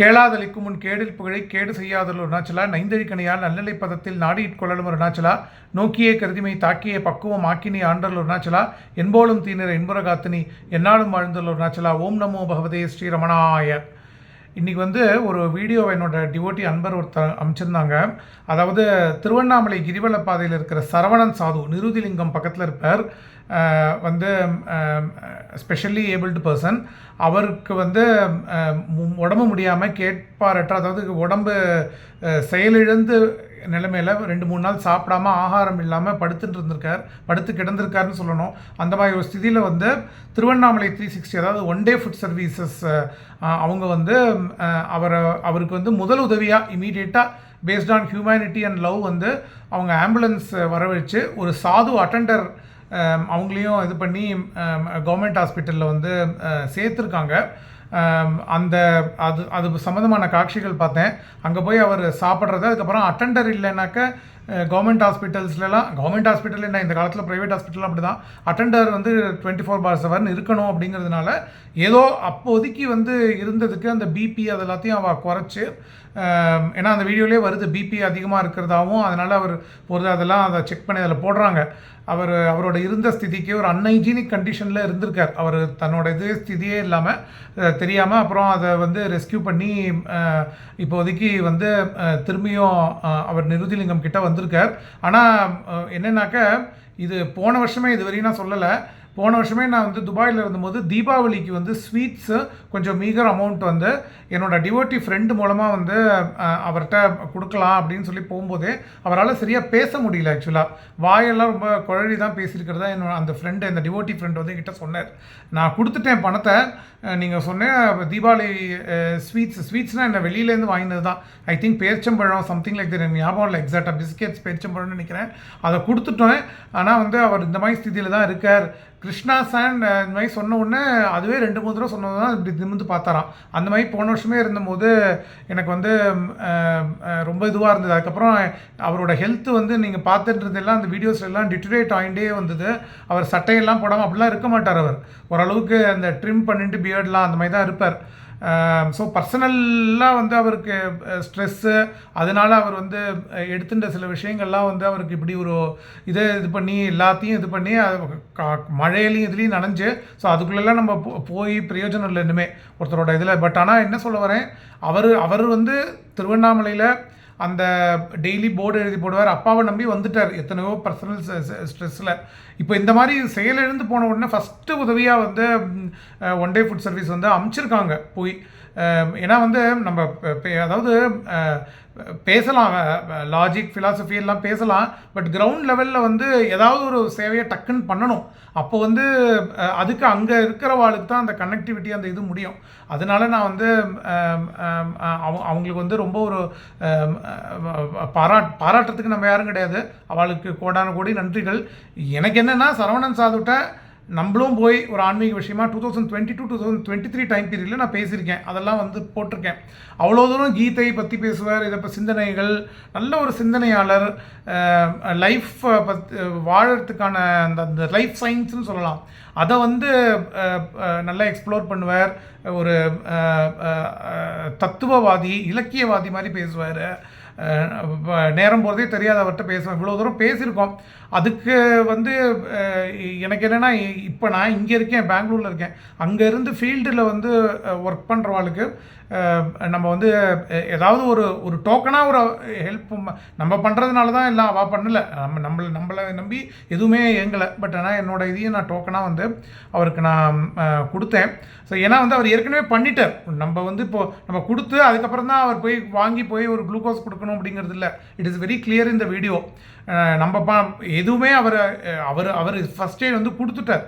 கேளாதளிக்கும் முன் கேடில் புகழை கேடு செய்யாதல் அருணாச்சலா? நைந்தழிக்கணையால் நல்லலை பதத்தில் நாடியிட்கொள்ளலும் அருணாச்சலா? நோக்கியே கருதிமை தாக்கிய பக்குவம் ஆக்கினி ஆண்டல் அருணாச்சலா? என்போலும் தீனிற இன்புரகாத்தினி என்னாலும் வாழ்ந்தல் அருணாச்சலா? ஓம் நமோ பகவதே ஸ்ரீரமணாய இன்றைக்கி வந்து ஒரு வீடியோ என்னோட டிவோட்டி அன்பர் ஒருத்தர் அமைச்சிருந்தாங்க. அதாவது திருவண்ணாமலை கிரிவல பாதையில் இருக்கிற சரவணன் சாது நிருதிலிங்கம் பக்கத்தில் இருப்பார். வந்து ஸ்பெஷலி ஏபிள்டு பர்சன் அவருக்கு வந்து மு- உடம்பு முடியாமல் கேட்பாரற்ற அதாவது உடம்பு செயலிழந்து நிலைமையில் ரெண்டு மூணு நாள் சாப்பிடாம ஆகாரம் இல்லாமல் படுத்துட்டு இருந்திருக்கார் படுத்து கிடந்திருக்காருன்னு சொல்லணும். அந்த மாதிரி ஒரு ஸ்திதியில் வந்து திருவண்ணாமலை த்ரீ சிக்ஸ்டி அதாவது ஒன் டே ஃபுட் சர்வீசஸ் அவங்க வந்து அவரை அவருக்கு வந்து முதல் உதவியாக இமீடியட்டாக based on humanity and love வந்து அவங்க ஆம்புலன்ஸ் வரவழைச்சு ஒரு சாது அட்டெண்டர் அவங்களையும் இது பண்ணி கவர்மெண்ட் ஹாஸ்பிட்டலில் வந்து சேர்த்துருக்காங்க. அந்த அது அது சம்மந்தமான காட்சிகள் பார்த்தேன். அங்கே போய் அவர் சாப்பிட்றது அதுக்கப்புறம் அட்டண்டர் இல்லைனாக்க கவர்மெண்ட் ஹாஸ்பிட்டல்ஸ்லாம் கவர்மெண்ட் ஹாஸ்பிட்டல் என்ன இந்த காலத்தில் ப்ரைவேட் ஹாஸ்பிட்டல் அப்படி தான் அட்டெண்டர் வந்து டுவெண்ட்டி ஃபோர் பார் செவன் இருக்கணும் அப்படிங்கிறதுனால ஏதோ அப்போதைக்கு வந்து இருந்ததுக்கு அந்த பிபி அது எல்லாத்தையும் அவள் குறைச்சி ஏன்னா அந்த வீடியோலேயே வருது பிபி அதிகமாக இருக்கிறதாவும் அதனால் அவர் ஒரு அதெல்லாம் அதை செக் பண்ணி அதில் போடுறாங்க. அவர் அவரோட இருந்த ஸ்திதிக்கு ஒரு அன்ஹைஜீனிக் கண்டிஷனில் இருந்திருக்கார். அவர் தன்னோட இது ஸ்திதியே இல்லாமல் தெரியாமல் அப்புறம் அதை வந்து ரெஸ்கியூ பண்ணி இப்போதைக்கு வந்து திரும்பியும் அவர் நிருதிலிங்கம் கிட்ட வந்திருக்கார். ஆனால் என்னன்னாக்க இது போன வருஷமே இது வரையும் நான் சொல்லலை. போன வருஷமே நான் வந்து துபாயில் இருந்தபோது தீபாவளிக்கு வந்து ஸ்வீட்ஸு கொஞ்சம் மீகர் அமௌண்ட் வந்து என்னோடய டிவோட்டி ஃப்ரெண்டு மூலமாக வந்து அவர்கிட்ட கொடுக்கலாம் அப்படின்னு சொல்லி போகும்போதே அவரால் சரியாக பேச முடியல ஆக்சுவலாக வாயெல்லாம் ரொம்ப குழறி தான் பேசியிருக்கிறதா என்னோட அந்த ஃப்ரெண்டு அந்த டிவோட்டி ஃப்ரெண்டு வந்து என்கிட்ட சொன்னார். நான் கொடுத்துட்டேன் பணத்தை. நீங்கள் சொன்னேன் தீபாவளி ஸ்வீட்ஸ் ஸ்வீட்ஸ்னால் என்ன வெளியிலேருந்து வாங்கினது தான். ஐ திங்க் பேரிச்சம்பழம் சம்திங் லைக் எனக்கு ஞாபகம் இல்லை எக்ஸாக்டாக பிஸ்கெட்ஸ் பேரிச்சம்பழம்னு நினைக்கிறேன். அதை கொடுத்துட்டோம். ஆனால் வந்து அவர் இந்த மாதிரி ஸ்திதியில் தான் இருக்கார். கிருஷ்ணா சான் இந்த மாதிரி சொன்ன உடனே அதுவே ரெண்டு மூணு தடவை சொன்னது தான் இப்படி நிமிந்து பார்த்தாராம். அந்த மாதிரி போன வருஷமே இருந்தபோது எனக்கு வந்து ரொம்ப இதுவாக இருந்தது. அதுக்கப்புறம் அவரோட ஹெல்த் வந்து நீங்கள் பார்த்துட்டுருந்தெல்லாம் அந்த வீடியோஸ் எல்லாம் டிட்டரேட் ஆகிட்டே வந்தது. அவர் சட்டையெல்லாம் போடாமல் அப்படிலாம் இருக்க மாட்டார் அவர். ஓரளவுக்கு அந்த ட்ரிம் பண்ணிட்டு பியர்ட்லாம் அந்த மாதிரி தான் இருப்பார். ஸோ பர்சனலாக வந்து அவருக்கு ஸ்ட்ரெஸ்ஸு அதனால் அவர் வந்து அஹ், எடுத்துட்ட சில விஷயங்கள்லாம் வந்து அவருக்கு இப்படி ஒரு இதை இது பண்ணி எல்லாத்தையும் இது பண்ணி கா- மழையிலையும் இதுலேயும் நனைஞ்சு ஸோ அதுக்குள்ளெல்லாம் நம்ம போ- போய் பிரயோஜனம் இல்லை இன்னுமே ஒருத்தரோட இதில். பட் ஆனால் என்ன சொல்ல வரேன் அவர் அவர் வந்து திருவண்ணாமலையில் அந்த டெய்லி போர்டு எழுதி போடுவார். அப்பாவை நம்பி வந்துட்டார். எத்தனையோ பர்சனல் ஸ்ட்ரெஸ்ஸில் இப்போ இந்த மாதிரி செயலிழந்து போன உடனே ஃபஸ்ட்டு உதவியாக வந்து ஒன் டே ஃபுட் சர்வீஸ் வந்து அமைச்சிருக்காங்க. போய் ஏன்னா வந்து நம்ம அதாவது பேசலாம் லாஜிக் ஃபிலாசபி எல்லாம் பேசலாம் பட் கிரவுண்ட் லெவலில் வந்து ஏதாவது ஒரு சேவையை டக்குன்னு பண்ணணும். அப்போ வந்து அதுக்கு அங்கே இருக்கிறவாளுக்கு தான் அந்த கனெக்டிவிட்டி அந்த இது முடியும். அதனால நான் வந்து அவங்க அவங்களுக்கு வந்து ரொம்ப ஒரு பாராட் பாராட்டுறதுக்கு நம்ம யாரும் கிடையாது. அவளுக்கு கோடான கோடி நன்றிகள். எனக்கு என்னென்னா சரவணன் சாதுட்ட நம்மளும் போய் ஒரு ஆன்மீக விஷயமா two thousand twenty two two thousand twenty three time பீரியடில் நான் பேசியிருக்கேன். அதெல்லாம் வந்து போட்டிருக்கேன். அவ்வளோ தூரம் கீதை பற்றி பேசுவார் இதை இப்போ சிந்தனைகள் நல்ல ஒரு சிந்தனையாளர் லைஃப் பத் வாழறதுக்கான அந்த அந்த லைஃப் சயின்ஸ்னு சொல்லலாம். அதை வந்து நல்லா எக்ஸ்ப்ளோர் பண்ணுவார். ஒரு தத்துவவாதி இலக்கியவாதி மாதிரி பேசுவார். நேரம் போகிறதே தெரியாத அவர்கிட்ட பேசுவேன். இவ்வளோ தூரம் பேசியிருக்கோம். அதுக்கு வந்து எனக்கு என்னென்னா இப்போ நான் இங்கே இருக்கேன் பெங்களூரில் இருக்கேன். அங்கே இருந்து ஃபீல்டில் வந்து ஒர்க் பண்ணுறவாளுக்கு நம்ம வந்து ஏதாவது ஒரு ஒரு டோக்கனாக ஒரு ஹெல்ப் நம்ம பண்ணுறதுனால தான் எல்லாம் அவள் பண்ணலை. நம்ம நம்மளை நம்மளை நம்பி எதுவுமே இயங்கலை. பட் ஆனால் என்னோட இதையும் நான் டோக்கனாக வந்து அவருக்கு நான் கொடுத்தேன். ஸோ ஏன்னா வந்து அவர் ஏற்கனவே பண்ணிட்டார். நம்ம வந்து இப்போது நம்ம கொடுத்து அதுக்கப்புறம் தான் அவர் போய் வாங்கி போய் ஒரு குளுக்கோஸ் கொடுக்கணும் அப்படிங்கிறது இல்லை. இட் இஸ் வெரி கிளியர் இந்த வீடியோ நம்ம பா எதுவுமே அவர் அவர் அவர் ஃபஸ்ட் எய்ட் வந்து கொடுத்துட்டார்.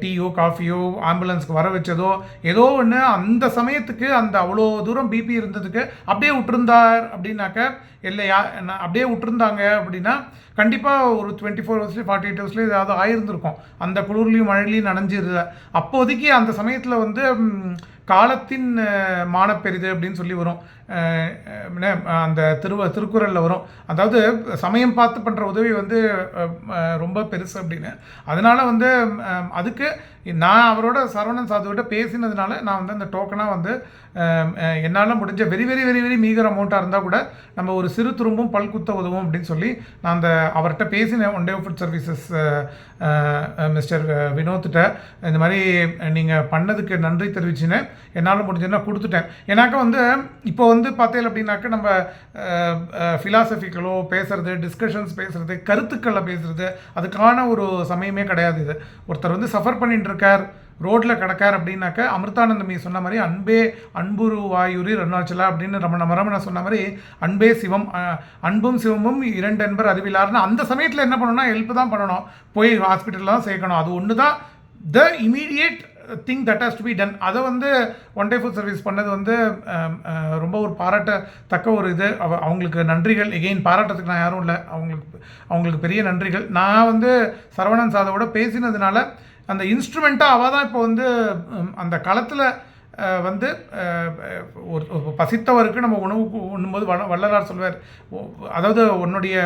டீயோ காஃபியோ ஆம்புலன்ஸ்க்கு வர வச்சதோ ஏதோ ஒன்று அந்த சமயத்துக்கு அந்த அவ்வளோ தூரம் பிபி இருந்ததுக்கு அப்படியே விட்டுருந்தார் அப்படின்னாக்க இல்லை யா அப்படியே விட்டுருந்தாங்க அப்படின்னா கண்டிப்பாக ஒரு டுவெண்ட்டி ஃபோர் ஹவர்ஸ்லேயும் ஃபார்ட்டி எயிட் ஹவர்ஸ்லேயும் ஏதாவது ஆயிருந்திருக்கும். அந்த குளிர்லையும் மழையிலையும் நனைஞ்சிருந்த அப்போதைக்கு அந்த சமயத்தில் வந்து காலத்தின் மானப்பெரிது அப்படின்னு சொல்லி வரும். அந்த திருவ திருக்குறளில் வரும். அதாவது சமயம் பார்த்து பண்ணுற உதவி வந்து ரொம்ப பெருசு அப்படின்னு. அதனால் வந்து அதுக்கு நான் அவரோட சரவணன் சாதுவிட்ட பேசினதுனால நான் வந்து அந்த டோக்கனாக வந்து என்னால் முடிஞ்ச very very very very meagre அமௌண்ட்டாக இருந்தால் கூட நம்ம ஒரு சிறு துரும்பும் பல் குத்த உதவும் அப்படின்னு சொல்லி நான் அந்த அவர்கிட்ட பேசினேன். One day food services mister வினோத்திட்ட. இந்த மாதிரி நீங்கள் பண்ணதுக்கு நன்றி தெரிவிச்சினேன் என்னால் முடிஞ்சதுன்னா கொடுத்துட்டேன். ஏன்னாக்கா வந்து இப்போ வந்து வந்து பார்த்தேன் அப்படின்னாக்கா நம்ம ஃபிலாசபிக்கலோ பேசுறது டிஸ்கஷன்ஸ் பேசுறது கருத்துக்களில் பேசுறது அதுக்கான ஒரு சமயமே கிடையாது இது. ஒருத்தர் வந்து சஃபர் பண்ணிட்டு இருக்கார் ரோட்டில் கிடக்கார் அப்படின்னாக்க அமிர்தானந்தமி சொன்ன மாதிரி அன்பே அன்புரு வாயுரி அருணாச்சலா அப்படின்னு ரமண மரமண சொன்ன மாதிரி அன்பே சிவம் அன்பும் சிவமும் இரண்டு அன்பர் அறிவிலார்னு அந்த சமயத்தில் என்ன பண்ணணும்னா ஹெல்ப் தான் பண்ணணும். போய் ஹாஸ்பிட்டலில் தான் சேர்க்கணும். அது ஒன்று தான் the immediate thing that has to be done அதை வந்து ஒன் டே ஃபுட் சர்வீஸ் பண்ணது வந்து ரொம்ப ஒரு பாராட்டத்தக்க ஒரு இது. அவ அவங்களுக்கு நன்றிகள். எகெயின் பாராட்டத்துக்கு நான் யாரும் இல்லை. அவங்களுக்கு அவங்களுக்கு பெரிய நன்றிகள். நான் வந்து சரவணன் சாதவோட பேசினதுனால அந்த இன்ஸ்ட்ருமெண்ட்டாக அவள் தான் இப்போ வந்து அந்த களத்தில் வந்து ஒரு பசித்தவருக்கு நம்ம உணவு உண்ணும்போது வள வள்ளலார் சொல்வார். அதாவது உன்னுடைய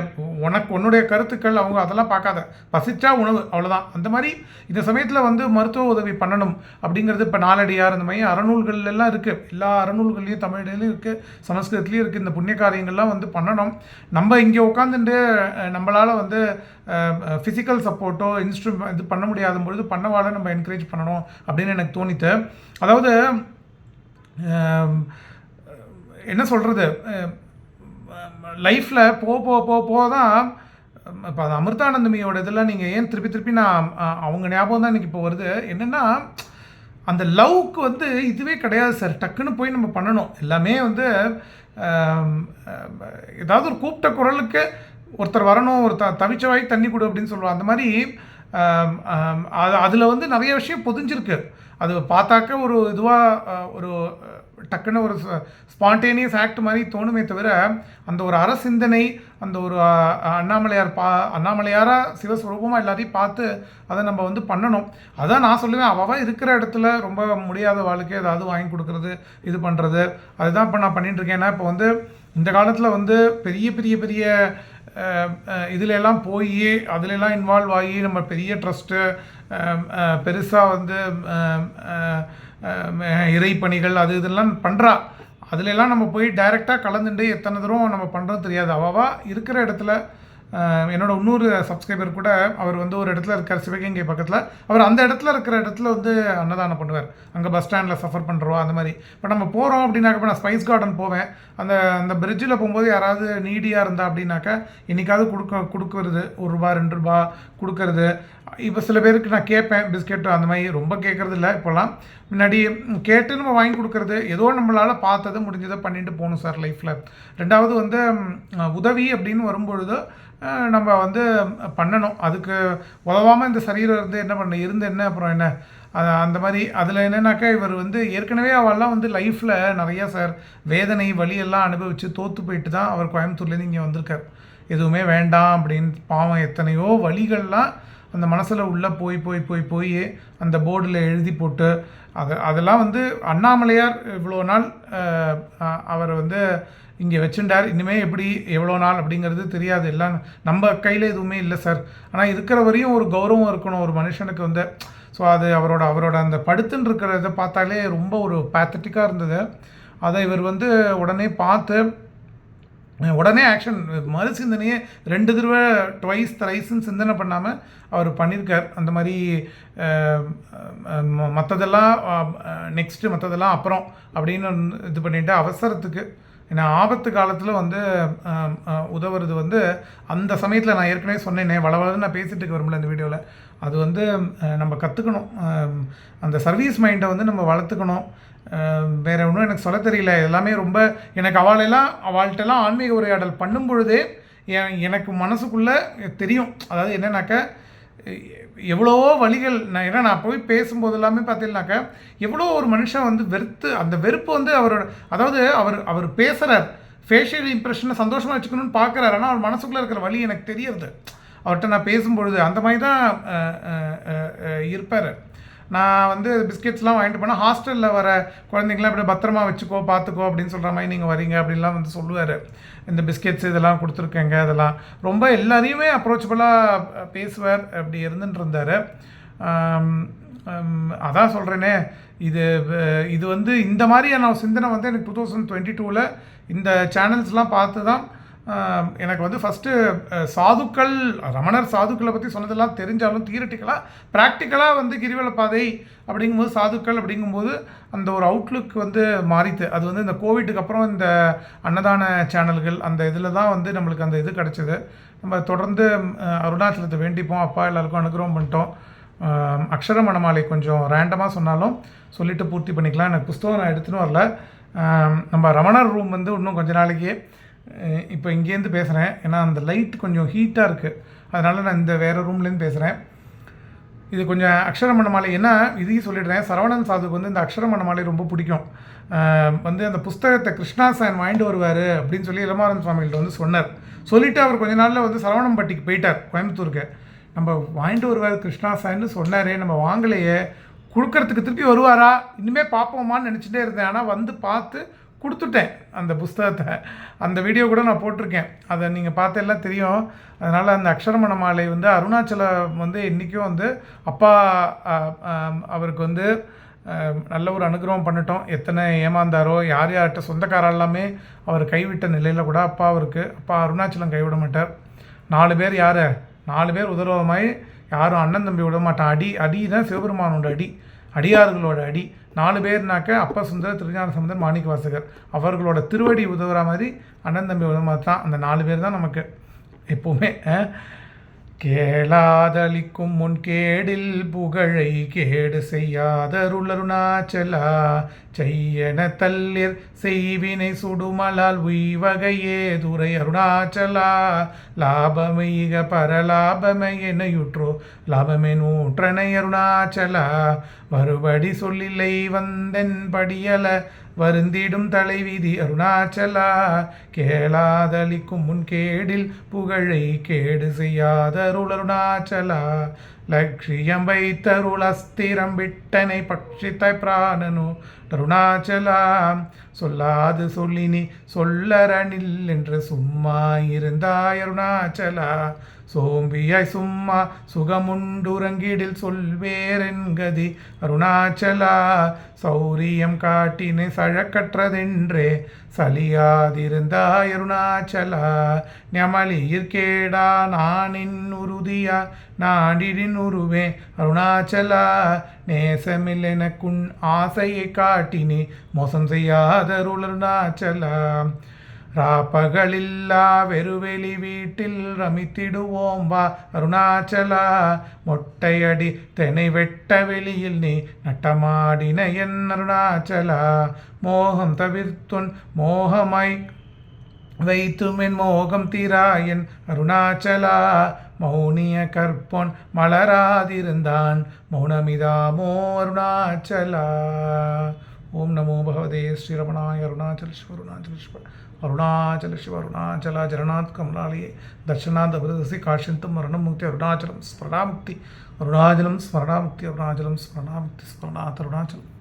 உனக்கு உன்னுடைய கருத்துக்கள் அவங்க அதெல்லாம் பார்க்காத. பசித்தா உணவு அவ்வளோதான் அந்த மாதிரி இந்த சமயத்தில் வந்து மருத்துவ உதவி பண்ணணும் அப்படிங்கிறது இப்போ நாலடியார் இந்த மாதிரி அறநூல்கள்லாம் இருக்குது எல்லா அறநூல்கள்லையும் தமிழ்லையும் இருக்குது சமஸ்கிருதத்துலேயும் இருக்குது இந்த புண்ணிய காரியங்கள்லாம் வந்து பண்ணணும். நம்ம இங்கே உட்காந்துட்டு நம்மளால் வந்து ஃபிசிக்கல் சப்போர்ட்டோ இன்ஸ்ட்ருமெண்ட் இது பண்ண முடியாத பொழுது பண்ணவாட நம்ம என்கரேஜ் பண்ணணும் அப்படின்னு எனக்கு தோணித்து அதாவது என்ன சொல்கிறது லைஃப்பில் போ போ போ போ தான் இப்போ அது அமிர்தானந்தமியோட இதெல்லாம் நீங்கள் ஏன் திருப்பி திருப்பி நான் அவங்க ஞாபகம் தான் எனக்கு இப்போ வருது. என்னென்னா அந்த லவ்க்கு வந்து இதுவே கிடையாது சார் டக்குன்னு போய் நம்ம பண்ணணும். எல்லாமே வந்து ஏதாவது ஒரு கூப்பிட்ட குரலுக்கு ஒருத்தர் வரணும் ஒரு த தவிச்ச வாய் தண்ணி கொடு அப்படின்னு சொல்லுவோம் அந்த மாதிரி அது அதில் வந்து நிறைய விஷயம் பொதிஞ்சிருக்கு. அது பார்த்தாக்க ஒரு இதுவாக ஒரு டக்குன்னு ஒரு ஸ்பான்டேனியஸ் ஆக்ட் மாதிரி தோணுமே தவிர அந்த ஒரு அற சிந்தனை அந்த ஒரு அண்ணாமலையார் பா அண்ணாமலையாராக சிவஸ்வரூபமாக எல்லாத்தையும் பார்த்து அதை நம்ம வந்து பண்ணணும். அதான் நான் சொல்லுவேன் அவள் இருக்கிற இடத்துல ரொம்ப முடியாத வாழ்க்கை ஏதாவது வாங்கி கொடுக்கறது இது பண்ணுறது அதுதான் இப்போ நான் பண்ணிகிட்டு இருக்கேன். ஏன்னா இப்போ வந்து இந்த காலத்தில் வந்து பெரிய பெரிய பெரிய இதிலெல்லாம் எல்லாம் போய் அதிலெல்லாம் இன்வால்வ் ஆகி நம்ம பெரிய ட்ரஸ்ட்டு பெருசாக வந்து இறை பணிகள் இறைப்பணிகள் அது இதெல்லாம் பண்ணுறா அதிலெல்லாம் நம்ம போய் டைரெக்டாக கலந்துட்டு எத்தனை தூரம் நம்ம பண்ணுறது தெரியாது. அவாவா இருக்கிற இடத்துல என்னோட இன்னொரு சப்ஸ்கிரைபர் கூட அவர் வந்து ஒரு இடத்துல இருக்கார் சிவகங்கை பக்கத்தில். அவர் அந்த இடத்துல இருக்கிற இடத்துல வந்து அன்னதானம் பண்ணுவார். அங்கே பஸ் ஸ்டாண்டில் சஃபர் பண்ணுறோம் அந்த மாதிரி. இப்போ நம்ம போகிறோம் அப்படின்னாக்க இப்போ நான் ஸ்பைஸ் கார்டன் போவேன். அந்த அந்த பிரிட்ஜில் போகும்போது யாராவது நீடியாக இருந்தா அப்படின்னாக்கா இன்றைக்காவது கொடுக்க கொடுக்கறது ஒரு ரூபா ரெண்டு ரூபா கொடுக்கறது. இப்போ சில பேருக்கு நான் கேட்பேன் பிஸ்கெட்டு அந்த மாதிரி ரொம்ப கேட்கறது இல்லை இப்போல்லாம் முன்னாடி கேட்டு நம்ம வாங்கி கொடுக்குறது ஏதோ நம்மளால் பார்த்தது முடிஞ்சதை பண்ணிட்டு போகணும் சார் லைஃப்பில் ரெண்டாவது வந்து உதவி அப்படின்னு வரும்பொழுது நம்ம வந்து பண்ணணும். அதுக்கு உதவாமல் இந்த சரீரம் இருந்து என்ன பண்ண இருந்து என்ன அப்புறம் என்ன? அந்த மாதிரி அதில் என்னென்னாக்கா இவர் வந்து ஏற்கனவே அவெல்லாம் வந்து லைஃப்பில் நிறையா சார் வேதனை வலியெல்லாம் அனுபவித்து தோற்று போயிட்டு தான் அவர் கோயம்புத்தூர்லேருந்து இங்கே வந்திருக்கார். எதுவுமே வேண்டாம் அப்படின்னு பாவம் எத்தனையோ வழிகள்லாம் அந்த மனசில் உள்ளே போய் போய் போய் போய் அந்த போர்டில் எழுதி போட்டு அது அதெல்லாம் வந்து அண்ணாமலையார் இவ்வளோ நாள் அவர் வந்து இங்கே வச்சுட்டார். இனிமேல் எப்படி எவ்வளோ நாள் அப்படிங்கிறது தெரியாது. எல்லாம் நம்ம கையில் எதுவுமே இல்லை சார். ஆனால் இருக்கிற வரையும் ஒரு கௌரவம் இருக்கணும். ஒரு மனுஷனுக்கு வந்து ஸோ அது அவரோட அவரோட அந்த படுத்துன்னு இருக்கிறத பார்த்தாலே ரொம்ப ஒரு பேத்தட்டிக்காக இருந்தது. அதை இவர் வந்து உடனே பார்த்து உடனே ஆக்ஷன் மறு சிந்தனையே ரெண்டு தடவை ட்வைஸ் த்ரைஸ்ன்னு சிந்தனை பண்ணாமல் அவர் பண்ணியிருக்கார் அந்த மாதிரி மற்றதெல்லாம் நெக்ஸ்ட்டு மற்றதெல்லாம் அப்புறம் அப்படின்னு இது பண்ணிட்டு அவசரத்துக்கு ஏன்னா ஆபத்து காலத்தில் வந்து உதவுறது வந்து அந்த சமயத்தில் நான் ஏற்கனவே சொன்னேனே வளவளன்னு நான் பேசிகிட்டு இருக்க வரும்ல இந்த வீடியோவில் அது வந்து நம்ம கற்றுக்கணும் அந்த சர்வீஸ் மைண்டை வந்து நம்ம வளர்த்துக்கணும். வேற ஒன்றும் எனக்கு சொல்ல தெரியல. எல்லாமே ரொம்ப எனக்கு அவளெல்லாம் அவள்கிட்டலாம் ஆன்மீக உரையாடல் பண்ணும் பொழுதே எனக்கு மனசுக்குள்ளே தெரியும். அதாவது என்னன்னாக்க எவ்வளவோ வழிகள் நான் ஏன்னா நான் போய் பேசும்போது எல்லாமே பார்த்தீங்கன்னாக்க எவ்வளோ ஒரு மனுஷன் வந்து வெறுத்து அந்த வெறுப்பு வந்து அவரோட அதாவது அவர் அவர் பேசுகிறார் ஃபேஷியல் இம்ப்ரெஷனை சந்தோஷமாக வச்சுக்கணும்னு பார்க்குறாரு. ஆனால் அவர் மனசுக்குள்ளே இருக்கிற வழி எனக்கு தெரியறது. அவர்கிட்ட நான் பேசும்பொழுது அந்த மாதிரி தான் இருப்பார். நான் வந்து பிஸ்கெட்ஸ்லாம் வாங்கிட்டு போனால் ஹாஸ்டலில் வர குழந்தைங்களாம் இப்படி பத்திரமா வச்சுக்கோ பார்த்துக்கோ அப்படின்னு சொல்கிற மாதிரி நீங்கள் வரீங்க அப்படின்லாம் வந்து சொல்லுவார். இந்த பிஸ்கெட்ஸ் இதெல்லாம் கொடுத்துருக்கேங்க அதெல்லாம். ரொம்ப எல்லாரையுமே அப்ரோச்சபிளாக பேசுவார் அப்படி இருந்துட்டு இருந்தார் அதான் சொல்கிறேனே இது இது வந்து இந்த மாதிரியான சிந்தனை வந்து எனக்கு டூ தௌசண்ட் டுவெண்ட்டி டூவில் இந்த சேனல்ஸ்லாம் பார்த்து தான் எனக்கு வந்து ஃபஸ்ட்டு சாதுக்கள் ரமணர் சாதுக்களை பற்றி சொன்னதெல்லாம் தெரிஞ்சாலும் தியரட்டிக்கலாக ப்ராக்டிக்கலாக வந்து கிரிவல பாதை அப்படிங்கும்போது சாதுக்கள் அப்படிங்கும்போது அந்த ஒரு அவுட்லுக் வந்து மாறித்து அது வந்து இந்த கோவிட்டுக்கு அப்புறம் இந்த அன்னதான சேனல்கள் அந்த இதில் தான் வந்து நம்மளுக்கு அந்த இது கிடச்சிது. நம்ம தொடர்ந்து அருணாச்சலத்தை வேண்டிப்போம் அப்பா எல்லாருக்கும் அனுகிரகம் பண்ணிட்டோம். அக்ஷர மணமாலை கொஞ்சம் ரேண்டமாக சொன்னாலும் சொல்லிட்டு பூர்த்தி பண்ணிக்கலாம். எனக்கு புஸ்தகம் நான் எடுத்துன்னு வரல. நம்ம ரமணர் ரூம் வந்து இன்னும் கொஞ்ச நாளைக்கு இப்போ இங்கேருந்து பேசுகிறேன் ஏன்னா அந்த லைட் கொஞ்சம் ஹீட்டாக இருக்குது அதனால் நான் இந்த வேறு ரூம்லேருந்து பேசுகிறேன் இது கொஞ்சம் அக்ஷரமணமாலை ஏன்னா இதையும் சொல்லிடுறேன். சரவணன் சாதுக்கு வந்து இந்த அக்ஷரமணமாலை ரொம்ப பிடிக்கும். வந்து அந்த புஸ்தகத்தை கிருஷ்ணாசாயன் வாங்கிட்டு வருவார் அப்படின்னு சொல்லி இளமாறன் சுவாமிகிட்ட வந்து சொன்னார். சொல்லிவிட்டு அவர் கொஞ்ச நாளில் வந்து சரவணம்பட்டிக்கு போயிட்டார் கோயம்புத்தூருக்கு. நம்ம வாங்கிட்டு வருவார் கிருஷ்ணாசாயன்னு சொன்னாரே நம்ம வாங்கலையே. கொடுக்கறதுக்கு திருப்பி வருவாரா? இனிமேல் பார்ப்போமான்னு நினச்சிட்டே இருந்தேன். ஆனால் வந்து பார்த்து கொடுத்துட்டேன் அந்த புஸ்தகத்தை. அந்த வீடியோ கூட நான் போட்டிருக்கேன். அதை நீங்கள் பார்த்த எல்லாம் தெரியும். அதனால் அந்த அக்ஷரமண மாலை வந்து அருணாச்சலம் வந்து இன்றைக்கும் வந்து அப்பா அவருக்கு வந்து நல்ல ஒரு அனுகிரகம் பண்ணிட்டோம். எத்தனை ஏமாந்தாரோ யார் யார்கிட்ட சொந்தக்கார எல்லாமே அவர் கைவிட்ட நிலையில் கூட அப்பா அவருக்கு அப்பா அருணாச்சலம் கைவிட மாட்டார். நாலு பேர் யார்? நாலு பேர் உதரவமாய் யாரும் அண்ணன் தம்பி விட மாட்டான். அடி அடி தான் சிவபெருமானோட அடி. அடியார்களோட அடி. நாலு பேர்னாக்க அப்பா சுந்தர் திருஞான சம்பந்தர் மாணிக்க வாசகர். அவர்களோட திருவடி உதவுற மாதிரி அண்ணன் தம்பி உதவ மாதிரி தான் அந்த நாலு பேர் தான் நமக்கு எப்போவுமே கேளாதளிக்கும் முன் கேடில் புகழை கேடு செய்யாதருளருணாச்சலா. செய்யன தல்லிர் செய்வினை சுடுமலால் உய்வகையே துரை அருணாச்சலா. லாபமிக பரலாபமை எனையுற்றோ லாபமே நூற்றனை அருணாச்சலா. மறுபடி சொல்லில்லை வந்தென் படியல வருந்திடும் தலைவிதி அருணாச்சலா. கேளாதளிக்கும் முன் கேடில் புகழை கேடு செய்யாத அருணாச்சலா. லட்சியம் வைத்தருள் விட்டனை பட்சித்த பிராணனு அருணாச்சலா சொல்லாது சொல்லினி சொல்லரணில் என்று சும்மா இருந்தாய் அருணாச்சலா சோம்பியாய் சும்மா சுகமுண்டுறங்கிடில் சொல்வேரென்கதி அருணாச்சலா சௌரியம் காட்டினை சழக்கற்றதென்றே சலியாதிருந்தாய் அருணாச்சலா ஞமலியிற் நானின் உறுதியா நாடிடின் உருவே அருணாச்சலா நேசமில் எனக்குன் ஆசையை காட்டினே மோசம் செய்யாத அருணாச்சலா ராப்பகலில்லா வெறுவெளி வீட்டில் ரமித்திடுவோம் வா அருணாச்சலா. மொட்டையடி தெனை வெட்ட வெளியில் நீ நட்டமாடின என் அருணாச்சலா. மோகம் தவிர்த்துன் மோகமாய் வைத்துமென் மோகம் தீராயன் அருணாச்சலா. மௌனிய கற்பொன் மலராதிருந்தான் மௌனமிதாமோ அருணாச்சலா. ஓம் நமோ பகவதே ஸ்ரீரமணாய அருணாச்சல சிவ అరుణాచల శివ అరుణాచల జగన్నాథ్ కమలాలయ. దర్శనాథ్ అభిరదసి కాశంతం మరణముక్తి అరుణాచలం స్మరణాముక్తి అరుణాచలం స్మరణాముక్తి అరుణాచలం స్మరణాముక్తి స్మరణాత్ అరుణాచలం